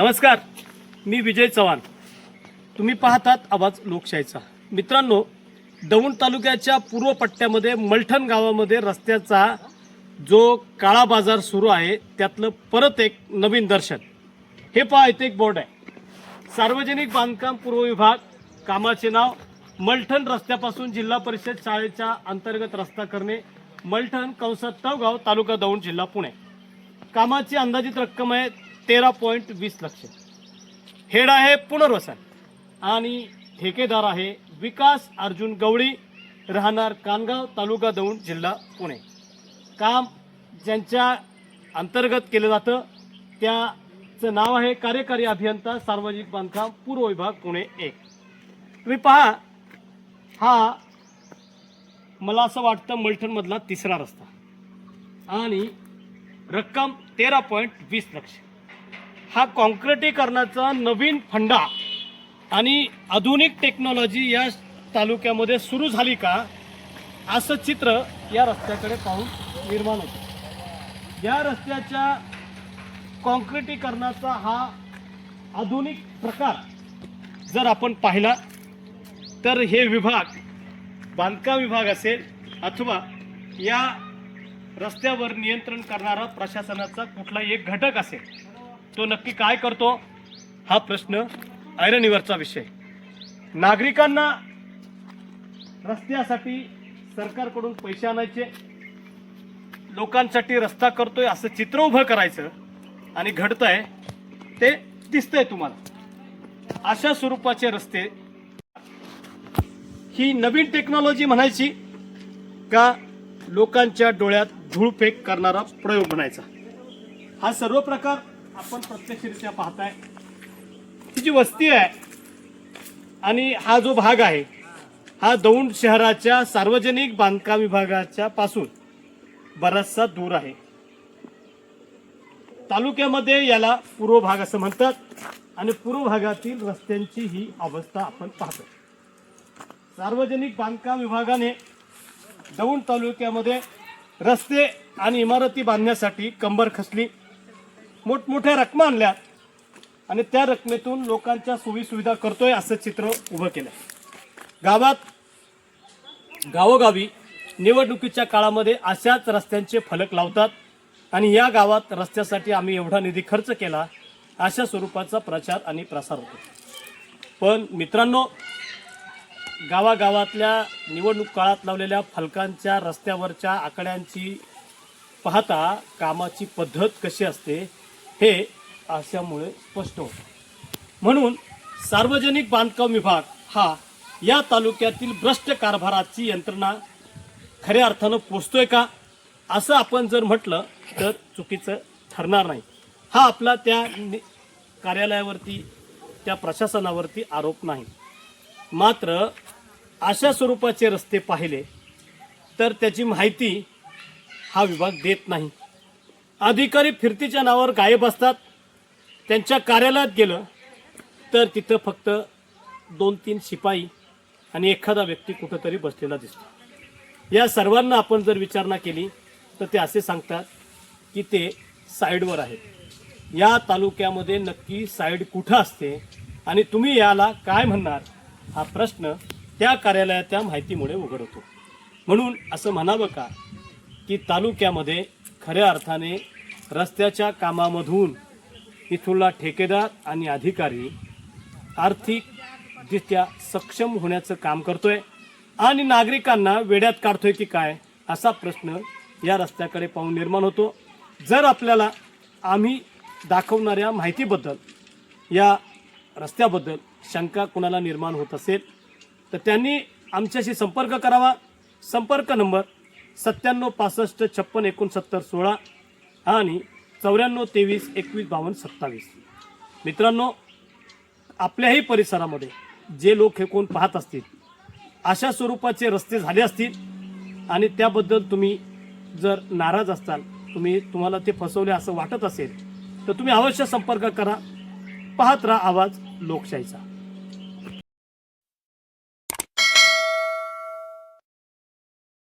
नमस्कार मी विजय चव्हाण. तुम्ही पाहतात आवाज लोकशाहीचा. मित्रांनो दौंड तालुक्याच्या पूर्व पट्ट्यामध्ये मलठण गावामध्ये रस्त्याचा जो काळा बाजार सुरू आहे त्यातलं परत एक नवीन दर्शन. हे पहा इथे एक बोर्ड आहे. सार्वजनिक बांधकाम पूर्व विभाग कामाचे नाव मलठण रस्त्यापासून जिल्हा परिषद शाळेच्या अंतर्गत रस्ता करणे मलठण कंसात तवगाव तालुका दौंड जिल्हा पुणे. कामाची अंदाजित रक्कम आहे तेरा पॉईंट वीस लक्ष. हेड आहे पुनर्वसन. आणि ठेकेदार आहे विकास अर्जुन गवळी. राहणार कानगाव तालुका दौंड जिल्हा पुणे. काम ज्यांच्या अंतर्गत केलं जातं त्याचं नाव आहे कार्यकारी अभियंता सार्वजनिक बांधकाम पूर्व विभाग पुणे एक. तुम्ही पहा हा मला असं वाटतं मलठणमधला तिसरा रस्ता. आणि रक्कम तेरा पॉईंट वीस लक्ष. हा कॉन्क्रिटीकरणाचा नवीन फंडा आणि आधुनिक टेक्नॉलॉजी या तालुक्यामध्ये सुरू झाली का असं चित्र या रस्त्याकडे पाहून निर्माण होतं. या रस्त्याच्या कॉन्क्रिटीकरणाचा हा आधुनिक प्रकार जर आपण पाहिला तर हे विभाग बांधकाम विभाग असेल अथवा या रस्त्यावर नियंत्रण करणारा प्रशासनाचा कुठला एक घटक असेल तो नक्की काय करतो? हा प्रश्न ऐरणीवरचा विषय. नागरिकांना रस्त्यासाठी सरकारकडून पैसे आणायचे लोकांसाठी रस्ता करतोय असं चित्र उभं करायचं आणि घडतंय ते दिसतंय तुम्हाला. अशा स्वरूपाचे रस्ते ही नवीन टेक्नॉलॉजी म्हणायची का लोकांच्या डोळ्यात धूळफेक करणारा प्रयोग म्हणायचा? हा सर्व प्रकार आपण प्रत्यक्षरित्या पाहताय. ही जी वस्ती आहे आणि हा जो भाग आहे हा दौंड शहराच्या सार्वजनिक बांधकाम विभागाच्या पासून बराचसा दूर आहे. तालुक्यामध्ये याला पूर्व भाग असं म्हणतात आणि पूर्व भागातील रस्त्यांची ही अवस्था आपण पाहतो सार्वजनिक बांधकाम विभागाने दौंड तालुक्यामध्ये रस्ते आणि इमारती बांधण्यासाठी कंबर खचली. मोठमोठ्या रकमा आणल्यात. आणि त्या रकमेतून लोकांच्या सोयीसुविधा करतोय असं चित्र उभं केलं गावात गावोगावी निवडणुकीच्या काळामध्ये अशाच रस्त्यांचे फलक लावतात आणि या गावात रस्त्यासाठी आम्ही एवढा निधी खर्च केला अशा स्वरूपाचा प्रचार आणि प्रसार होतो. पण मित्रांनो गावागावातल्या निवडणूक काळात लावलेल्या फलकांच्या रस्त्यावरच्या आकड्यांची पाहता कामाची पद्धत कशी असते हे अशामुळे स्पष्ट होतं. म्हणून सार्वजनिक बांधकाम विभाग हा या तालुक्यातील भ्रष्ट कारभाराची यंत्रणा खऱ्या अर्थानं पोचतोय का? असं आपण जर म्हटलं तर चुकीचं ठरणार नाही. हा आपला त्या नि- कार्यालयावरती त्या प्रशासनावरती आरोप नाही. मात्र अशा स्वरूपाचे रस्ते पाहिले तर त्याची माहिती हा विभाग देत नाही. अधिकारी फिरतीच्या नावावर गायब असतात. त्यांच्या कार्यालयात गेलं तर तिथं फक्त दोन तीन शिपाई आणि एखादा व्यक्ती कुठंतरी बसलेला दिसतो. या सर्वांना आपण जर विचारणा केली तर ते असे सांगतात की ते साईडवर आहेत. या तालुक्यामध्ये नक्की साईड कुठं असते आणि तुम्ही याला काय म्हणणार हा प्रश्न त्या कार्यालयाच्या माहितीमुळे उघड होतो. म्हणून असं म्हणावं का की तालुक्यामध्ये खऱ्या अर्थाने रस्त्याच्या कामामधून इथुला ठेकेदार आणि अधिकारी आर्थिकदृष्ट्या सक्षम होण्याचं काम करतोय आणि नागरिकांना वेड्यात काढतोय की काय असा प्रश्न या रस्त्याकडे पाहून निर्माण होतो. जर आपल्याला आम्ही दाखवणाऱ्या माहितीबद्दल या रस्त्याबद्दल शंका कुणाला निर्माण होत असेल तर त्यांनी आमच्याशी संपर्क करावा. संपर्क नंबर सत्त्याण्णव पासष्ट छप्पन एकोणसत्तर सोळा आणि चौऱ्याण्णव तेवीस एकवीस बावन्न सत्तावीस. मित्रांनो आपल्याही परिसरामध्ये जे लोक हे कोण पाहत असतील अशा स्वरूपाचे रस्ते झाले असतील आणि त्याबद्दल तुम्ही जर नाराज असताल तुम्ही तुम्हाला ते फसवले असं वाटत असेल तर तुम्ही अवश्य संपर्क करा. पाहत राहा आवाज लोकशाहीचा.